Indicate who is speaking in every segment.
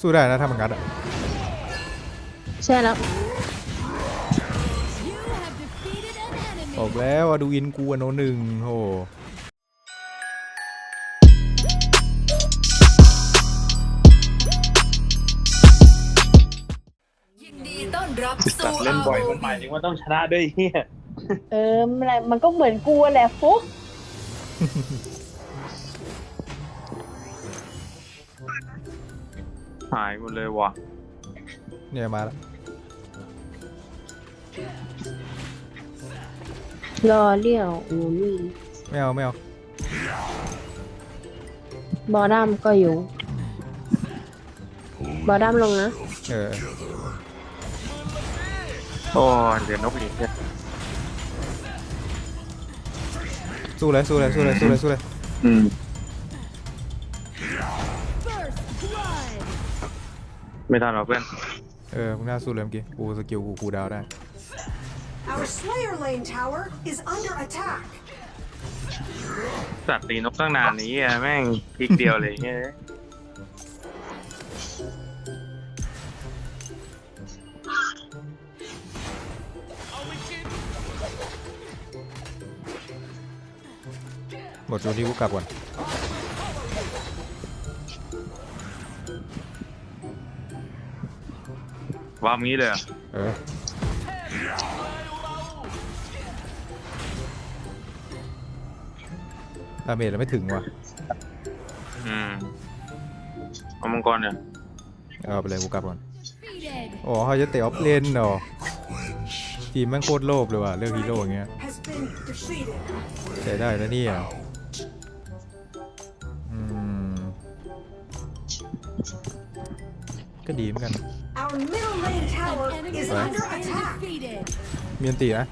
Speaker 1: สู้ได้นะถ้ามันงัดอะ
Speaker 2: ใช่แล้ว
Speaker 3: You have defeated an enemy.
Speaker 1: บอกแล้วว่าดูอินกูอะโนหนึ่งโห
Speaker 4: ยินดีต้อนรับ
Speaker 5: ตั
Speaker 4: สู่
Speaker 5: ดเล่นบ่อย
Speaker 4: ROV
Speaker 5: มันหมายถึงว่าต้องชนะด้วยเฮีย
Speaker 2: เออมันอะไรมันก็เหมือนกูแหละฟุก
Speaker 5: หายหมดเลยว่ะ
Speaker 1: เนี่ยมาแล้ว
Speaker 2: รอเลี้ยวอูนี่
Speaker 1: ไม่เอาไม่เอา
Speaker 2: บอดัมก็อยู่ บอดัมลงนะ
Speaker 1: เออ
Speaker 5: โอ้เดี๋ยวนกหลีกเนี่ย
Speaker 1: สู้เลยสู้เลยสู้เลยสู้เลยสู้เลย
Speaker 5: อืม ไม่ทันหรอกเพื่อน
Speaker 1: เออมึงน่าสู้เลยเมื่อกี้กูสกิลกูคูลดาวน์ได้
Speaker 6: Our Slayer Lane tower is under attack.
Speaker 5: สัตว์ตีนกตั้งนานนี้อะแม่งพลิกเดียวเลยเฮีย
Speaker 1: หมดโจนที่กูกลับก่อน
Speaker 5: ว่างี้เลยเหรอ
Speaker 1: เออดาเมจเราไม่ถึงว่ะ
Speaker 5: อืมเอามังกรเนี่ย
Speaker 1: เอาไปเลยกูกลับก่อน
Speaker 3: Defeated.
Speaker 1: อ๋อเขาจะเตะออฟเลนเหรอทีมแม่งโคตรโลภเลยว่ะเลือกฮีโร่อย่างเงี้ย
Speaker 6: Has been defeated.
Speaker 1: ใช้ได้แล้วเนี่ยอืม ก็ดีเหมือนกัน
Speaker 6: Our middle lane tower
Speaker 3: An enemy
Speaker 6: is
Speaker 3: has
Speaker 6: under
Speaker 3: been
Speaker 6: attack.
Speaker 3: defeated.
Speaker 1: มีอันตีนะ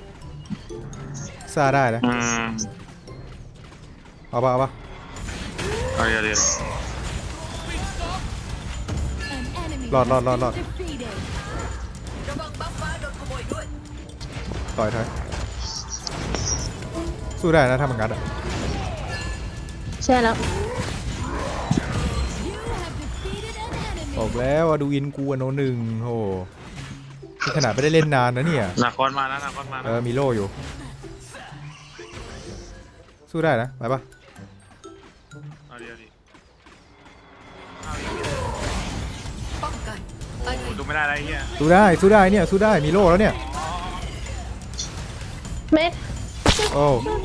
Speaker 1: ซาได้นะ
Speaker 5: อืม
Speaker 1: เอาปะเอาปะ
Speaker 5: เอาเดี๋ยวเดี๋ยว
Speaker 3: An enemy
Speaker 1: Lọt,
Speaker 3: has
Speaker 1: lọt, lọt,
Speaker 3: been
Speaker 1: lọt.
Speaker 3: defeated.
Speaker 4: ระวังบัฟฟ้าโดนขโมยด้วย
Speaker 1: ต่อยถอยสู้ได้นะถ้ามันงัดอะ
Speaker 2: ใช่แล้ว
Speaker 1: บอกแล้วว่าดูอินกูอะโนหนึ่งโหนี่ขนาดไม่ได้เล่นนานนะเนี่ย
Speaker 5: นาคอนมาแล้วนาคอนมา
Speaker 1: เอ
Speaker 5: แล้ว
Speaker 1: อมีโล่อยู่ สู้ได้นะไปปะ
Speaker 5: เอาเดี๋ยวดิ
Speaker 4: ป้องกัน
Speaker 5: โอ้โหดูไม่ได้อะไรเฮีย
Speaker 1: สู้ได้สู้ได้เนี่ยสู้ได้มีโล่แล้วเนี่ย
Speaker 2: เม็ด
Speaker 1: โอ้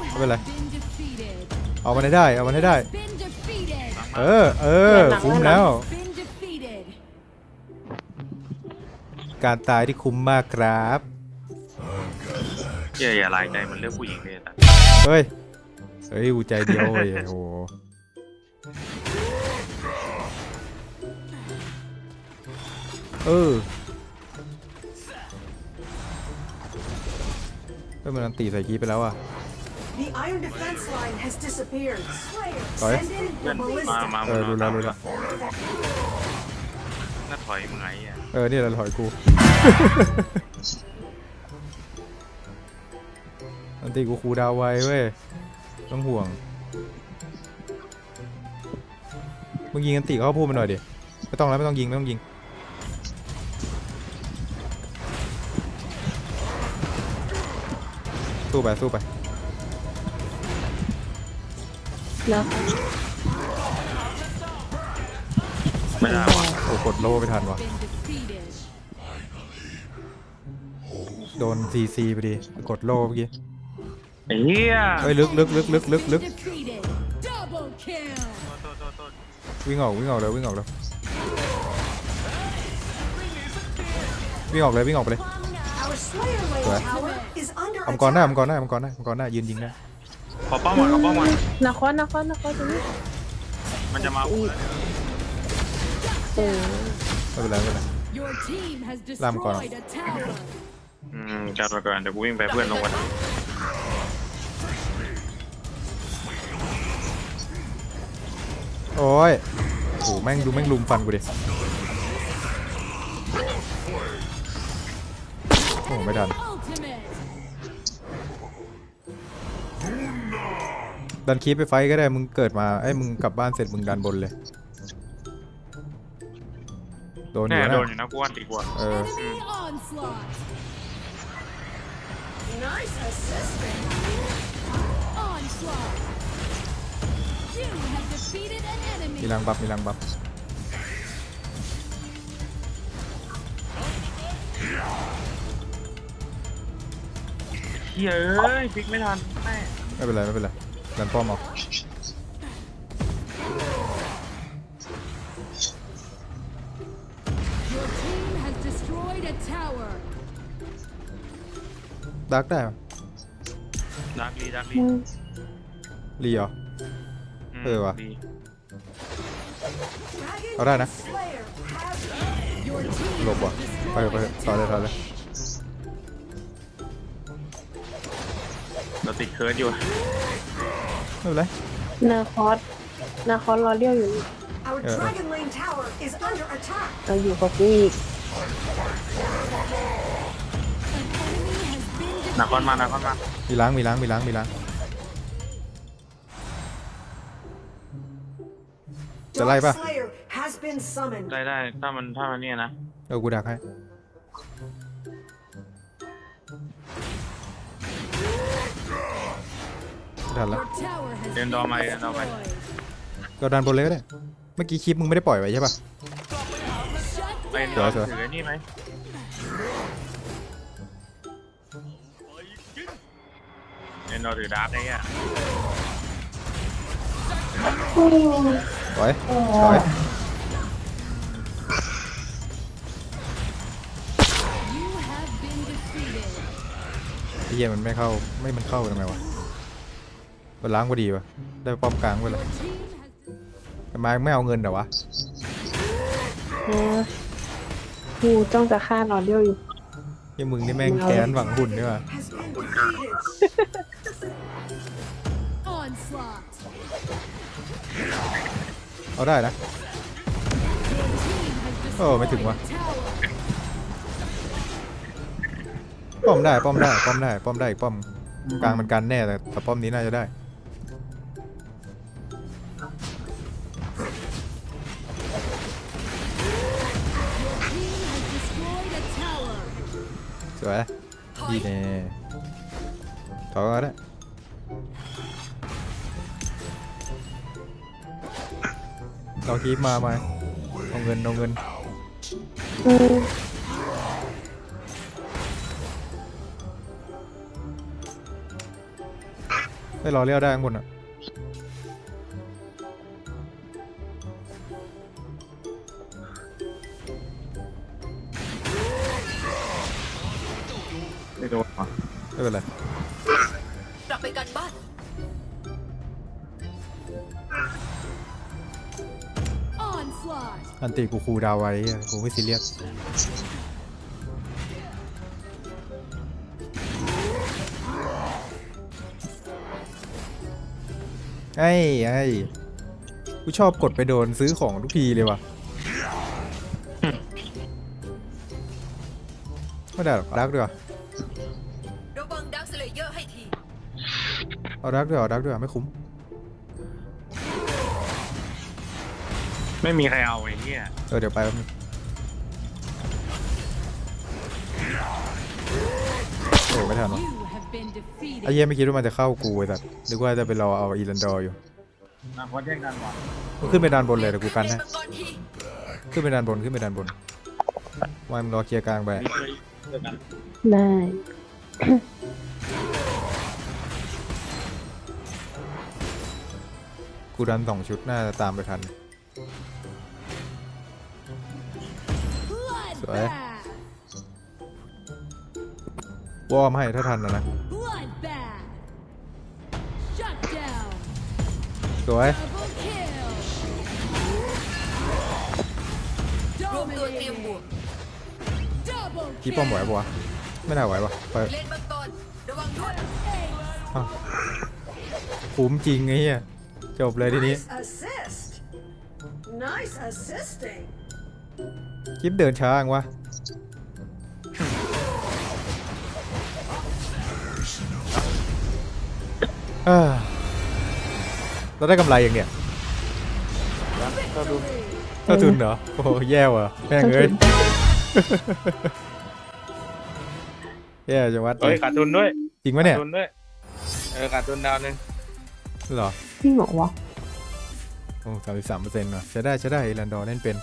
Speaker 1: ไม่เป็นไร
Speaker 3: Been defeated.
Speaker 1: เอามันให้ได้เอามันให้ได้
Speaker 3: Been defeated.
Speaker 1: เออเออคุ้มแล้ว
Speaker 3: Been defeated.
Speaker 1: การตายที่คุ้มมากครับ
Speaker 5: เฮียอย่าลายใจมันเลือกผู้หญิงเลยแต่
Speaker 1: เฮ้ย เฮ้ย กูใจเดียวเว้ยโอ้โหเออเฮ้ยมันอันตีใส่กีไปแล้วอะ
Speaker 6: The iron defense line has disappeared. Slayer,
Speaker 1: Sorry?
Speaker 6: send in
Speaker 5: เพื่อ
Speaker 6: the
Speaker 5: นมา
Speaker 6: ballista.
Speaker 5: มา
Speaker 1: เออรู้แล้วรู้แล้ว
Speaker 5: น่าถอยมึงไงอะ
Speaker 1: เออ นี่แหละถอยกู อันตีกูคูลดาวน์ไว้เว้ย ต้องห่วง มึงยิงอันตีเขาพูดมาหน่อยดิ ไม่ต้องแล้วไม่ต้องยิงไม่ต้องยิง สู้ไปสู้ไป
Speaker 2: แล้ว
Speaker 5: ไม่ได้ว่ะ
Speaker 1: โอ้กดโล่ไม่ทันวะ
Speaker 3: Been defeated.
Speaker 1: โดนซีซีไปดิกดโล่เมื่อกี้
Speaker 5: ไอ้เฮีย
Speaker 1: เฮ้ยลึกลึกลึกลึกลึกลึก
Speaker 3: Defeated. Double kill.
Speaker 5: โทษโทษโทษ
Speaker 1: วิ่งออกวิ่งออกเลยวิ่งออกเลยวิ่งออกเลยวิ่งออกไปเลย
Speaker 6: Our Slayer Lane
Speaker 1: What?
Speaker 6: tower is under
Speaker 1: มังกรหน้า
Speaker 6: attack.
Speaker 1: มังกรหน้ามังกรหน้ามังกรหน้ายืนยิงได้
Speaker 5: ขอป้อมก่อนขอป้อมก่อน
Speaker 2: นาคอนนาคอนนาคอนตรงนี้
Speaker 5: มันจะมาอุ้มแล้ว
Speaker 2: เออ
Speaker 1: ไม่เป็นไรไม่เป็นไร
Speaker 3: Your team has
Speaker 1: Làm còn.
Speaker 3: destroyed a tower.
Speaker 5: อืมจัดมาก่อนเดี๋ยวกูวิ่งไปเพื่อนลงกัน
Speaker 1: โอ้ยโหแม่งดูแม่งลุมฟันกูดิ โอ้ไม่ทัน
Speaker 3: Ultimate.
Speaker 1: ดันคีปไปไฟท์ก็ได้มึงเกิดมาไอ้ยมึงกลับบ้านเสร็จมึงดันบนเลย โดนอ
Speaker 5: แน่
Speaker 1: ยู่
Speaker 5: โด
Speaker 1: นะ
Speaker 5: นอยู่นะกูว่าตีกว่า
Speaker 1: เออ
Speaker 3: Enemy onslaught.
Speaker 6: Nice assisting.
Speaker 3: Onslaught. You have defeated an
Speaker 1: มี
Speaker 3: enemy.
Speaker 1: รังบัฟมีรังบัฟ
Speaker 5: เฮ้ยเอ้ยพลิกไม่ทันแม่
Speaker 1: ไม่เป็นไรไม่เป็นไรดันป้อมเอา ดักได้ปะ
Speaker 5: ดักดีดักดี
Speaker 1: รีเหรอ
Speaker 5: ม
Speaker 1: เออว่ะ
Speaker 5: ดี
Speaker 6: Dragon
Speaker 1: เอาได้นะ
Speaker 6: Slayer has
Speaker 1: หลบว่ะ ไปเถอะไปเถอะต่อเลยต่อเลย
Speaker 5: เราติดเคิร์ดอยู่
Speaker 1: ไม่เป็นไร
Speaker 2: นาคอสนาคอสรอเลี้ยวอยู่นี่
Speaker 6: our
Speaker 1: Yeah.
Speaker 6: Dragon Lane tower is under attack.
Speaker 2: เราอยู่กับกูอีก
Speaker 5: หนักคอนมาหนักคอนมา
Speaker 1: มีล้างมีล้างมีล้างมีล้างจะไล่
Speaker 6: Dark
Speaker 1: ปะ
Speaker 6: Slayer has been summoned.
Speaker 5: ได้ได้ถ้ามันถ้ามันเนี่ยนะ
Speaker 1: เออกูดักให้ไม่ทันละ
Speaker 3: Your tower has
Speaker 5: เดิน
Speaker 3: been
Speaker 5: ดอมาเดินดอมา
Speaker 3: destroyed.
Speaker 1: เราดันบนเลยก็ได้เมื่อกี้คลิปมึงไม่ได้ปล่อยไว้ใช่ปะ
Speaker 3: Shut
Speaker 5: ไป
Speaker 3: down.
Speaker 5: ดอ
Speaker 1: สวยๆ
Speaker 5: ถือไอ้นี่ไหม เดินดอถือดาร์กไอ้เงี้ย
Speaker 1: ปล่อยปล่อย
Speaker 3: You have been defeated.
Speaker 1: ไอ้เหี้ยมันไม่เข้าไม่มันเข้าทำไมวะมันล้างพอดีวะได้ป้อมกลางไปเลย
Speaker 3: Your team has
Speaker 1: ทำไมไม่เอาเงินเดี๋ยววะ
Speaker 2: เออกูจ้องจะฆ่ารอเลี้ยวอยู่
Speaker 1: ไอ้มึงนี่แม่งแค้นหวังหุ่นนี่วะ เอาได้นะ โอ้ไม่ถึงวะ ป้อมได้ ป้อมได้ ป้อมได้ ป้อมได้อีกป้อม กลางมันกันแน่แต่แต่ป้อมนี้น่าจะได้ สวย ดีแน่ถอก็ได้เราคีบมาไหมเอาเงินเอาเงินไม่รอเลี้ยวได้ข้างบนอะ
Speaker 5: โดนเหรอ
Speaker 1: ไม่เป็นไร
Speaker 4: กลับไปกันบ้าน
Speaker 3: Onslaught.
Speaker 1: อันติกูคูลดาวน์ไว้อะกูไม่ซีเรียสไอ้ไอ้กูชอบกดไปโดนซื้อของทุกทีเลยว่ะไม่ได้หรอกดักด้วย เอาดักด้วยเอาดักด้วยไม่คุ้ม
Speaker 5: ไม่มีใครเอาไอ้เหี้ย
Speaker 1: เออเดี๋ยวไปแป๊บนึงโอ้ไม่ทันวะ
Speaker 3: You have been defeated.
Speaker 1: ไอ้เหี้ยไม่คิดว่ามันจะเข้ากูไอ้สัตว์นึกว่าจะไปรอเอาอีลันดอร์อยู่
Speaker 5: หนักคอนแย่งกันว่ะ
Speaker 1: มันขึ้นไปด้านบนเลยแต่กูกัน
Speaker 4: เลน
Speaker 1: ให้
Speaker 4: มังกรที
Speaker 1: ขึ้นไปด้านบนขึ้นไปด้านบนวายมึงรอเคลียร์กลางไป
Speaker 5: นี่เคยเจอกัน
Speaker 2: ได้
Speaker 1: กูดันสองชุดน่าจะตามไปทัน
Speaker 3: Bloodbath.
Speaker 1: วอร์มให้ถ้าทันนะนะ
Speaker 3: Bloodbath. Shut down.
Speaker 1: สวย
Speaker 3: Double kill.
Speaker 4: รวมตัวเตรียมบวก
Speaker 3: Double
Speaker 1: พี่ป้อมไหว
Speaker 3: kill.
Speaker 1: ปะวะไม่น่าไหวปะไป
Speaker 4: เลนมังกรระวังด้วย
Speaker 1: อ้าวคุ้มจริงไอ้เหี้ย จบเลยทีนี้
Speaker 6: Nice assist. Nice assisting.
Speaker 1: คลิปเดินช้าอังวะเอ้อเราได้กำไรอย่างเนี้ย
Speaker 5: ก็ดู
Speaker 3: Victory.
Speaker 1: เท่าทุนเหรอ โอ้โหแย่ว่ะแม่งเอ้ย แย่จังวัด
Speaker 5: เฮ้ยขาดทุนด้วย
Speaker 1: จริงปะเนี่ย
Speaker 5: ขาดทุนด้วย เออขาดทุนดาวหนึง
Speaker 1: เหรอ
Speaker 2: จริงเหรอวะ
Speaker 1: โอ้สามสิบสามเปอร์เซ็นต์ว่ะใช้ได้ใช้ได้อีแลนดอร์เล่นเป็น